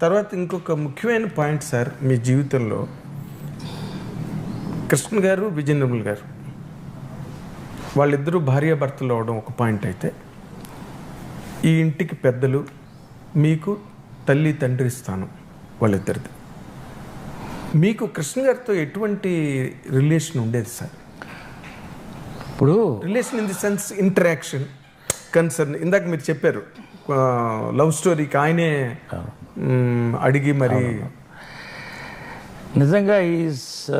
తర్వాత ఇంకొక ముఖ్యమైన పాయింట్ సార్ మీ జీవితంలో. కృష్ణ గారు విజయ నిర్మల్ గారు. వాళ్ళిద్దరూ భార్యాభర్తలు అవడం ఒక పాయింట్ అయితే. ఈ ఇంటికి పెద్దలు మీకు తల్లి తండ్రి స్థానం వాళ్ళిద్దరిది. మీకు కృష్ణ గారితో ఎటువంటి రిలేషన్ ఉండేది సార్? ఇప్పుడు relation in the sense interaction concern. ఇందాక మీరు చెప్పారు లవ్ స్టోరీకి ఆయనే అడిగి మరి నిజంగా ఈజ్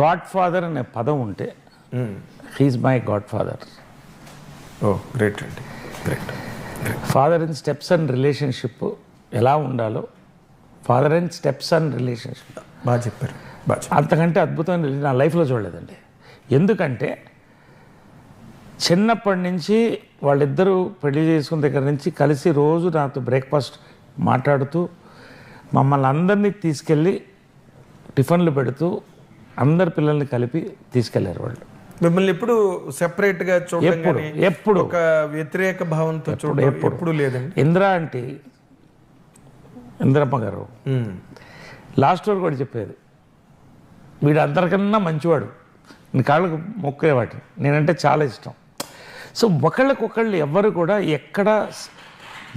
గాడ్ ఫాదర్ అనే పదం ఉంటే he is my godfather oh great అండి. Great. Father in steps and relationship ఎలా ఉండాలో father and steps and relationship. బాగా చెప్పారు. అంతకంటే అద్భుతమైన నా లైఫ్లో చూడలేదండి. ఎందుకంటే చిన్నప్పటి నుంచి వాళ్ళిద్దరూ పెళ్ళి చేసుకున్న దగ్గర నుంచి కలిసి రోజు నాతో బ్రేక్ఫాస్ట్ మాట్లాడుతూ మమ్మల్ని అందరినీ తీసుకెళ్ళి టిఫిన్లు పెడుతూ అందరి పిల్లల్ని కలిపి తీసుకెళ్ళారు వాళ్ళు. మిమ్మల్ని ఎప్పుడు సెపరేట్గా చూడడం ఎప్పుడు ఎప్పుడు. ఒక వ్యతిరేక భావంతో చూడడం ఎప్పుడు. లేదండి. ఇందిరా అంటే ఇందిరమ్మ గారు లాస్ట్ వరకు కూడా చెప్పేది. వీడు అందరికన్నా మంచివాడు. నీ కాళ్ళకు మొక్కేవాటి నేనంటే చాలా ఇష్టం. సో ఒకళ్ళకొకళ్ళు ఎవ్వరు కూడా ఎక్కడ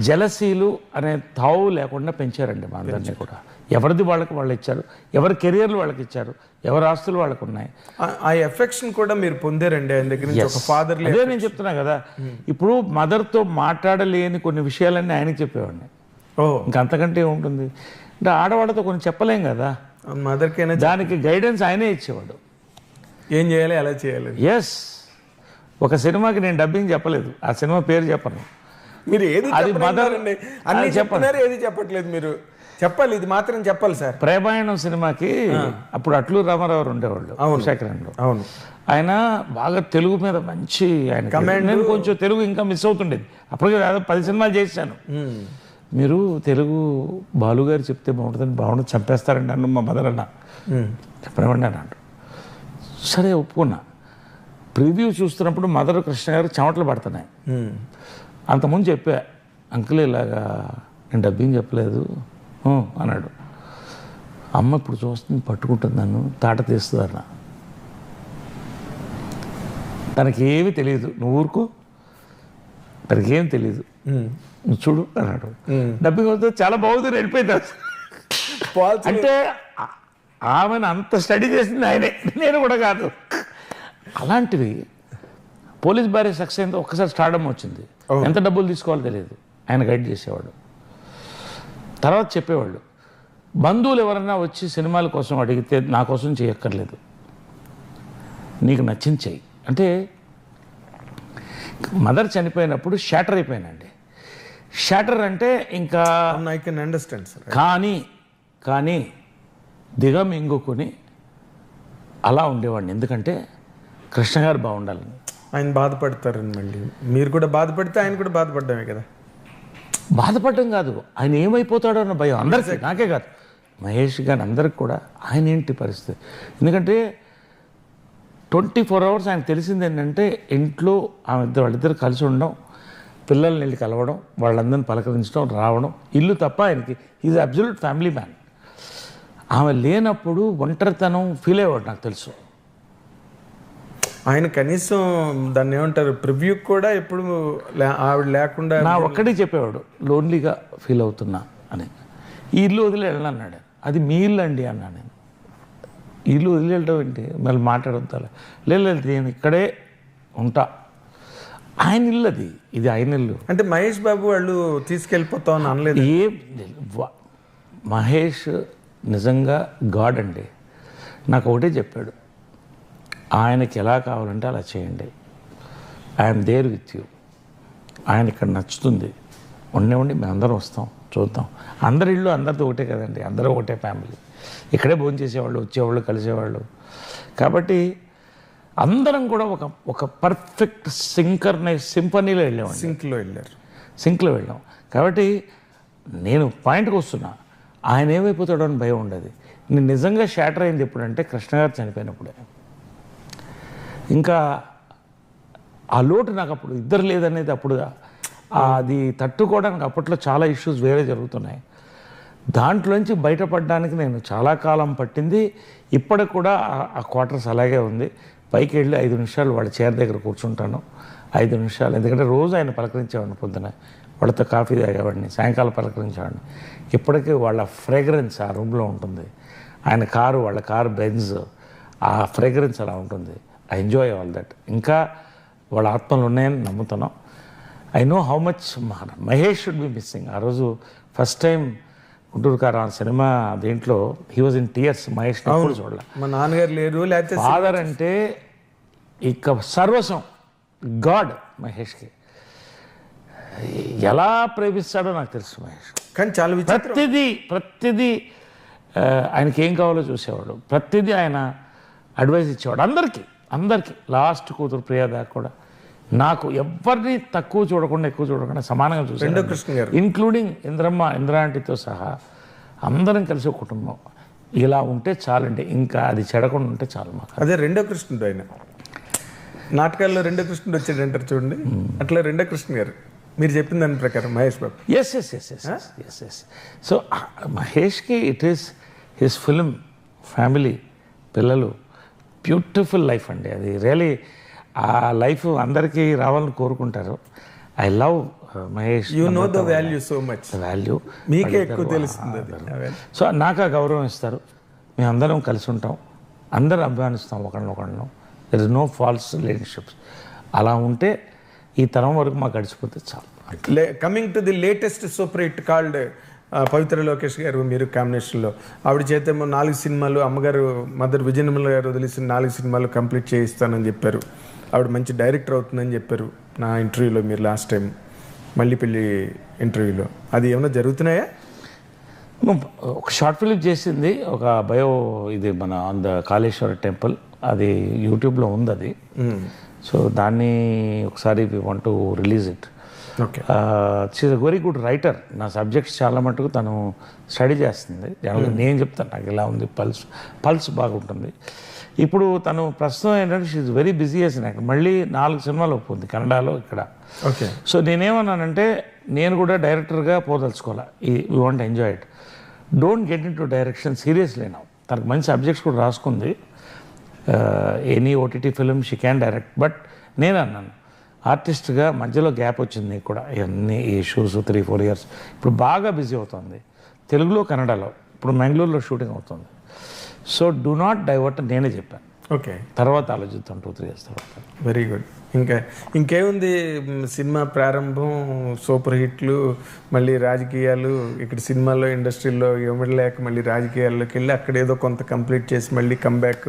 జలసీలు అనే తావు లేకుండా పెంచారండి మా అందరినీ కూడా. ఎవరిది వాళ్ళకి వాళ్ళు ఇచ్చారు ఎవరి కెరియర్లు వాళ్ళకి ఇచ్చారు ఎవరి ఆస్తులు వాళ్ళకు ఉన్నాయి. ఆ- ఎఫెక్షన్ కూడా మీరు పొందారండి ఆయన దగ్గర నుంచి ఒక ఫాదర్ అదే నేను చెప్తున్నా కదా ఇప్పుడు మదర్తో మాట్లాడలేని కొన్ని విషయాలన్నీ ఆయనకి చెప్పేవాడిని. ఓ. ఇంకా అంతకంటే ఏముంటుంది? అంటే ఆడవాళ్ళతో కొన్ని చెప్పలేం కదా. మదర్కైనా దానికి గైడెన్స్ ఆయనే ఇచ్చేవాడు. ఏం చేయాలి ఎలా చేయాలి? ఎస్ ఒక సినిమాకి నేను డబ్బింగ్ చెప్పలేదు. ఆ సినిమా పేరు చెప్పను. మీరు ఏది అది mother- అన్ని. చెప్తున్నారు ఏది చెప్పట్లేదు మీరు. చెప్పాలి ఇది మాత్రం చెప్పాలి సార్. ప్రేమాయణం సినిమాకి అప్పుడు అట్లు రామారావు ఉండేవాళ్ళు శేఖరంలో అవును. ఆయన బాగా తెలుగు మీద మంచి ఆయన నేను కొంచెం తెలుగు ఇంకా మిస్ అవుతుండేది. అప్పటికే దాదాపు పది సినిమాలు చేశాను. మీరు తెలుగు బాలుగారు చెప్తే బాగుంటుందని బాగుంటుంది చంపేస్తారండి అన్న మా మదర్ అన్న. చెప్పనివ్వండి అన్నాడు. సరే ఒప్పుకున్నా. ప్రివ్యూ చూస్తున్నప్పుడు మదర్ కృష్ణ గారు చెమటలు పడుతున్నాయి. అంతకుముందు చెప్పా అంకుల్ ఇలాగా నేను డబ్బింగ్ చెప్పలేదు. అన్నాడు. అమ్మ ఇప్పుడు చూస్తుంది పట్టుకుంటుంది నన్ను తాట తీస్తుంది ఏమీ తెలియదు నువ్వు ఊరుకో తనకి తెలియదు. నువ్వు చూడు అన్నాడు. డబ్బింగ్ వస్తే చాలా బాగుంది వెళ్ళిపోయింది అంటే ఆమెను అంత స్టడీ చేసింది ఆయనే. నేను కూడా కాదు. అలాంటివి పోలీస్ భార్య సక్సెస్ ఒక్కసారి స్టార్డమ్ వచ్చింది. ఎంత డబ్బులు తీసుకోవాలో తెలియదు. ఆయన గైడ్ చేసేవాడు. తర్వాత చెప్పేవాళ్ళు బంధువులు ఎవరన్నా వచ్చి సినిమాల కోసం అడిగితే నా కోసం చేయక్కర్లేదు. నీకు నచ్చింది చెయ్యి. అంటే మదర్ చనిపోయినప్పుడు షాటర్ అయిపోయానండి. షాటర్ అంటే ఇంకా ఐ కెన్ అండర్స్టాండ్ సార్ కానీ కానీ దిగమింగుకుని అలా ఉండేవాడిని. ఎందుకంటే కృష్ణ గారు బాగుండాలని ఆయన బాధపడతారని మళ్ళీ. మీరు కూడా బాధపడితే ఆయన కూడా బాధపడ్డామే కదా. బాధపడడం కాదు ఆయన ఏమైపోతాడో అన్న భయం అందరికీ నాకే కాదు. మహేష్ గారి అందరికి కూడా ఆయన ఏంటి పరిస్థితి? ఎందుకంటే ట్వంటీ ఫోర్ అవర్స్ ఆయన తెలిసింది ఏంటంటే ఇంట్లో ఆమె ఇద్దరు వాళ్ళిద్దరు కలిసి ఉండడం పిల్లల్ని వెళ్ళి కలవడం వాళ్ళందరిని పలకరించడం రావడం ఇల్లు తప్ప ఆయనకి ఈజ్ అబ్జల్యూట్ ఫ్యామిలీ మ్యాన్ ఆమె లేనప్పుడు ఒంటరితనం ఫీల్ అయ్యేవాడు నాకు తెలుసు. ఆయన కనీసం దాన్ని ఏమంటారు ప్రివ్యూ కూడా ఎప్పుడు ఆవిడ లేకుండా నా ఒక్కడే చెప్పేవాడు లోన్లీగా ఫీల్ అవుతున్నా అని. ఈ ఇల్లు వదిలి వెళ్ళన్నాడు అది మీ ఇల్లు అండి అన్నా నేను. ఇల్లు వదిలి వెళ్ళడం ఏంటి? మళ్ళీ మాట్లాడొద్దాలి లేదు లేదు నేను ఇక్కడే ఉంటా. ఆయన ఇల్లు అది. ఇది ఆయన ఇల్లు. అంటే మహేష్ బాబు వాళ్ళు తీసుకెళ్ళిపోతాం అని అనలేదు? ఏ మహేష్ నిజంగా గాడ్ అండి. నాకు ఒకటే చెప్పాడు. ఆయనకి ఎలా కావాలంటే అలా చేయండి. ఐఎమ్ దేర్ విత్ యూ ఆయన ఇక్కడ నచ్చుతుంది. ఉండి ఉండి మేము అందరం వస్తాం చూద్దాం. అందరి ఇల్లు అందరితో ఒకటే కదండి అందరూ ఒకటే ఫ్యామిలీ ఇక్కడే భోజనం చేసేవాళ్ళు వచ్చేవాళ్ళు కలిసేవాళ్ళు. కాబట్టి అందరం కూడా ఒక ఒక పర్ఫెక్ట్ సింకర్నై సింపనీలో వెళ్ళేవాడిని. సింక్లో వెళ్ళారు. సింక్లో వెళ్ళాం. కాబట్టి నేను పాయింట్కి వస్తున్నా. ఆయన ఏమైపోతాడో అని భయం ఉండదు. నేను నిజంగా షాటర్ అయింది ఎప్పుడంటే కృష్ణ గారు చనిపోయినప్పుడే. ఇంకా ఆ లోటు నాకు అప్పుడు ఇద్దరు లేదనేది అప్పుడు అది తట్టుకోవడానికి అప్పట్లో చాలా ఇష్యూస్ వేరే జరుగుతున్నాయి. దాంట్లోంచి బయటపడడానికి నేను చాలా కాలం పట్టింది. ఇప్పటికి కూడా ఆ- క్వార్టర్స్ అలాగే ఉంది. పైకి వెళ్ళి ఐదు నిమిషాలు వాళ్ళ చైర్ దగ్గర కూర్చుంటాను. ఐదు నిమిషాలు. ఎందుకంటే రోజు ఆయన పలకరించేవాడిని పొద్దున. వాళ్ళతో కాఫీ తాగేవాడిని సాయంకాలం పలకరించేవాడిని. ఇప్పటికీ వాళ్ళ ఫ్రేగ్రెన్స్ ఆ రూమ్లో ఉంటుంది. ఆయన కారు వాళ్ళ కారు బెంజ్ ఆ ఫ్రేగ్రెన్స్ అలా ఉంటుంది. ఐ ఎంజాయ్ ఆల్ దట్ ఇంకా వాళ్ళ ఆత్మలు ఉన్నాయని నమ్ముతున్నాం. I know how much Mahesh should be missing ఆ రోజు ఫస్ట్ టైం గుంటూరు కారు ఆ సినిమా దీంట్లో he was in tears Mahesh ఎప్పుడు చూడాలి. మా నాన్నగారు లేరు లేకపోతే ఫాదర్ అంటే ఇక సర్వస్వం గాడ్ మహేష్కి ఎలా ప్రేమిస్తాడో నాకు తెలుసు మహేష్. కానీ చాలా ప్రతిదీ ప్రతిదీ ఆయనకి ఏం కావాలో చూసేవాడు. ప్రతిదీ ఆయన అడ్వైస్ ఇచ్చేవాడు అందరికీ. అందరికీ లాస్ట్ కూతురు ప్రియా దాకా కూడా నాకు ఎవరిని తక్కువ చూడకుండా ఎక్కువ చూడకుండా సమానంగా రెండో చూసాడు కృష్ణ గారు. ఇంక్లూడింగ్ ఇంద్రమ్మ ఇంద్రాంటితో సహా అందరం కలిసి ఒక కుటుంబం. ఇలా ఉంటే చాలండి ఇంకా అది చెడకుండా ఉంటే చాలు మాకు. అదే రెండో కృష్ణుడు ఆయన. నాటకాల్లో రెండో కృష్ణుడు వచ్చాడు అంటారు చూడండి. అట్లా రెండో కృష్ణ గారు. మీరు చెప్పిన దాని ప్రకారం Mahesh Babu. Yes yes yes yes yes yes so మహేష్కి it is his film family పిల్లలు బ్యూటిఫుల్ లైఫ్ అండి అది. రియలీ ఆ లైఫ్ అందరికీ రావాలని కోరుకుంటారు. I love Mahesh you know the value so much value మీకే ఎక్కువ తెలుస్తుంది. సో నాకు ఆ గౌరవం ఇస్తారు. మేము అందరం కలిసి ఉంటాం. అందరం అభిమానిస్తాం ఒకరినొకరిను there is no false relationships అలా ఉంటే ఈ తరం వరకు మాకు గడిచిపోతే చాలు. Coming to the latest super hit called Pavitra Lokesh garu మీరు కాంబినేషన్లో. ఆవిడ చేతేమో నాలుగు సినిమాలు అమ్మగారు మదర్ విజయనిర్మల గారు వదిలేసిన నాలుగు సినిమాలు కంప్లీట్ చేయిస్తానని చెప్పారు. ఆవిడ మంచి డైరెక్టర్ అవుతుందని చెప్పారు నా ఇంటర్వ్యూలో మీరు లాస్ట్ టైం మళ్ళీ పెళ్ళి ఇంటర్వ్యూలో. అది ఏమైనా జరుగుతున్నాయా? ఒక షార్ట్ ఫిలిం చేసింది ఒక బయో ఇది మన ఆన్ ద కాళేశ్వర టెంపుల్. అది యూట్యూబ్లో ఉంది అది. సో దాన్ని ఒకసారి we want to release it. Okay. She's very good writer నా సబ్జెక్ట్స్ చాలా మటుకు తను స్టడీ చేస్తుంది. జనరల్గా నేను చెప్తాను నాకు ఇలా ఉంది పల్స్ పల్స్ బాగుంటుంది. ఇప్పుడు తను ప్రస్తుతం ఏంటంటే షీఈ్ వెరీ బిజీ చేసిన మళ్ళీ నాలుగు సినిమాలు ఒప్పుంది కన్నడలో ఇక్కడ. ఓకే. సో నేనేమన్నానంటే నేను కూడా డైరెక్టర్గా పోదలుచుకోవాలి. ఈ we want enjoy it don't get into direction seriously నా తనకు మంచి సబ్జెక్ట్స్ కూడా రాసుకుంది. Any OTT film she can direct but నేను అన్నాను ఆర్టిస్ట్గా మధ్యలో గ్యాప్ వచ్చింది నీకు కూడా. ఇవన్నీ ఈ షూస్ త్రీ ఫోర్ ఇయర్స్. ఇప్పుడు బాగా బిజీ అవుతుంది. తెలుగులో కన్నడలో. ఇప్పుడు మ్యాంగ్లూరులో షూటింగ్ అవుతుంది. సో డూ నాట్ డైవర్ట్ నేనే చెప్పాను. ఓకే. తర్వాత ఆలోచిద్దాం టూ త్రీ ఇయర్స్ తర్వాత. Very good. ఇంకా ఇంకేముంది? సినిమా ప్రారంభం సూపర్ హిట్లు మళ్ళీ రాజకీయాలు. ఇక్కడ సినిమాలో ఇండస్ట్రీలో ఇవ్వలేక మళ్ళీ రాజకీయాల్లోకి వెళ్ళి అక్కడ ఏదో కొంత కంప్లీట్ చేసి మళ్ళీ comeback